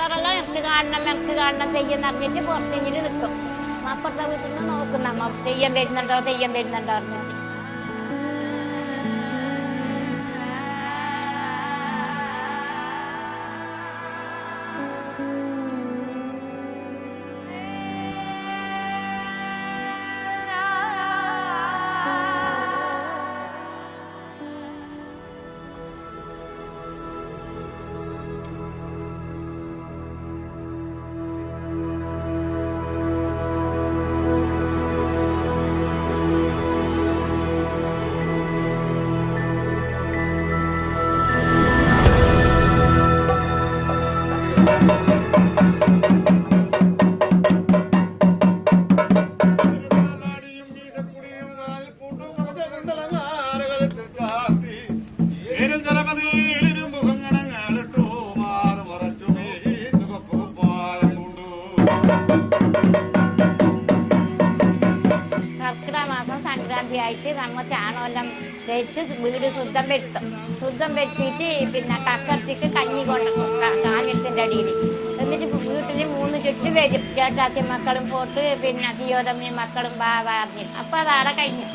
പിള്ളേരെല്ലാം എനിക്ക് കാണണം എനിക്ക് കാണണം തെയ്യം അറിഞ്ഞിട്ട് പുറത്തെങ്കിലും നിൽക്കും. അപ്പുറത്തെ വീട്ടിൽ നിന്ന് നോക്കുന്ന തെയ്യം വരുന്നുണ്ടോ തെയ്യം വരുന്നുണ്ടോ അറിഞ്ഞിട്ട് വീട് ശുദ്ധം വെട്ടും ശുദ്ധം വരുത്തിയിട്ട് പിന്നെ കക്കത്തിക്ക് കഞ്ഞി കൊണ്ടും കാലത്തിന്റെ അടിയിൽ. എന്നിട്ട് വീട്ടിൽ മൂന്ന് ചുറ്റും വരും. ചേട്ടാത്തി മക്കളും പോട്ട് പിന്നെ തിയോതമ്മയും മക്കളും ബാ പറഞ്ഞു അപ്പോൾ അതാടെ കഴിഞ്ഞു.